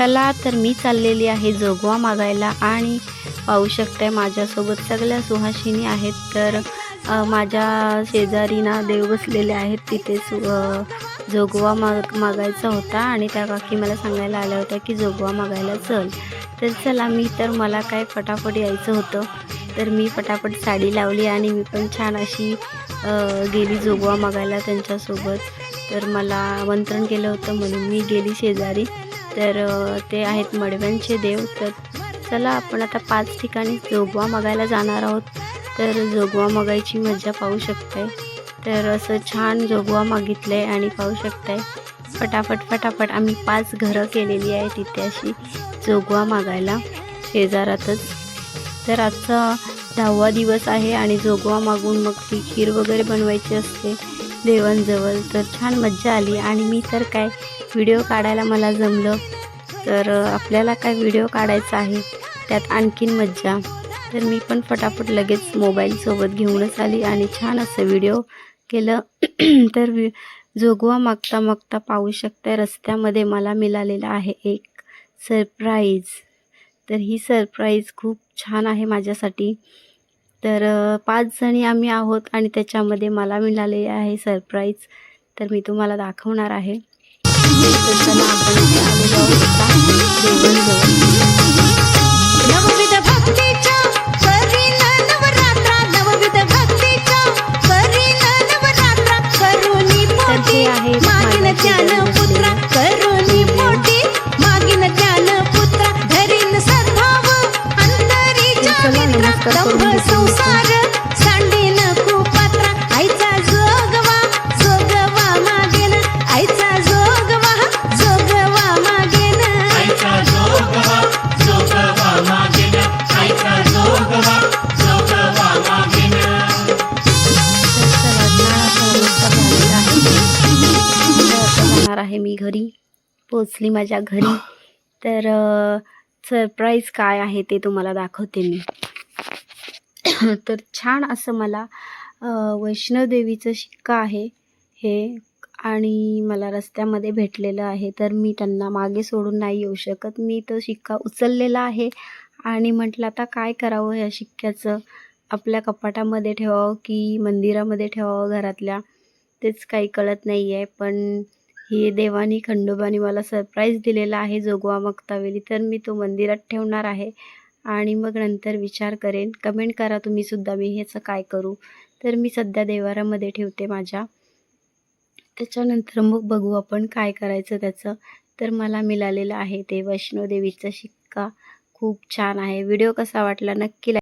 चला तर मी चाललेली आहे जोगवा मागायला आणि पाहू शकताय माझ्यासोबत सगळ्या सुहासिनी आहेत. तर माझ्या शेजारी ना देव बसलेले आहेत. तिथे सु जोगवा माग मागायचा होता आणि त्या काकी मला सांगायला आल्या होत्या की जोगवा मागायला चल. तर चला मी तर मला काय फटाफट यायचं होतं. तर मी फटाफट साडी लावली आणि मी पण छान अशी गेली जोगवा मागायला त्यांच्यासोबत. तर मला आमंत्रण केलं होतं म्हणून मी गेली शेजारी. तर ते आहेत मडव्यांचे देव. तर चला आपण आता पाच ठिकाणी जोगवा मागायला जाणार आहोत. तर जोगवा मागायची मजा पाहू शकताय. तर असं छान जोगवा मागितलं आहे आणि पाहू शकताय. फटाफट फटाफट आम्ही पाच घरं केलेली आहे तिथे अशी जोगवा मागायला शेजारातच. तर आजचा दहावा दिवस आहे आणि जोगवा मागून मग ती खीर वगैरे बनवायची असते. देवांजवळ. तर छान मज्जा आली. आणि मी तर काय व्हिडिओ काढायला मला जमलं. तर आपल्याला काय व्हिडिओ काढायचा आहे त्यात आणखीन मज्जा. तर मी पण फटाफट लगेच मोबाईलसोबत घेऊनच आली आणि छान असं व्हिडिओ केलं. तर वि- जोगवा मागता मागता पाहू शकता रस्त्यामध्ये मला मिळालेला आहे एक सरप्राईज तर ही सरप्राईज खूप छान आहे माझ्यासाठी. तर पाच जणी आम्ही आहोत आणि त्याच्यामध्ये मला मिळाले आहे सरप्राईज तर मी तुम्हाला दाखवणार आहे. नमस्कार करून. संसार आईचा जोगवा जोगवा मागेन. आईचा जोगवा जोगवा मागेन. आईचा जोगवा जोगवा मागेन. आईचा जोगवा जोगवा मागेन. तर चला छान असा नमस्कार झालेला आहे तर आता जाणार आहे मी घरी पोचली माझ्या घरी. तर सरप्राईज काय आहे ते तुम्हाला दाखवते मी. तर छान असं मला वैष्णवदेवीचं शिक्का आहे हे आणि मला रस्त्यामध्ये भेटलेलं आहे. तर मी त्यांना मागे सोडून नाही येऊ शकत. मी तो शिक्का उचललेला आहे आणि म्हटलं आता काय करावं या शिक्क्याचं? आपल्या कपाटामध्ये ठेवावं की मंदिरामध्ये ठेवावं घरातल्या? तेच काही कळत नाही आहे पण हे देवानी खंडोबानी मला सरप्राईज दिलेला आहे जोगवा मक्तावेली तर मी तो मंदिरात ठेवणार आहे आणि मग नंतर विचार करेन. कमेंट करा तुम्ही सुद्धा मी ह्याचं काय करू. तर मी सध्या देवारामध्ये ठेवते माझ्या. त्याच्यानंतर मग बघू आपण काय करायचं त्याचं. तर मला मिळालेलं आहे ते वैष्णोदेवीचा शिक्का. खूप छान आहे. व्हिडिओ कसा वाटला नक्की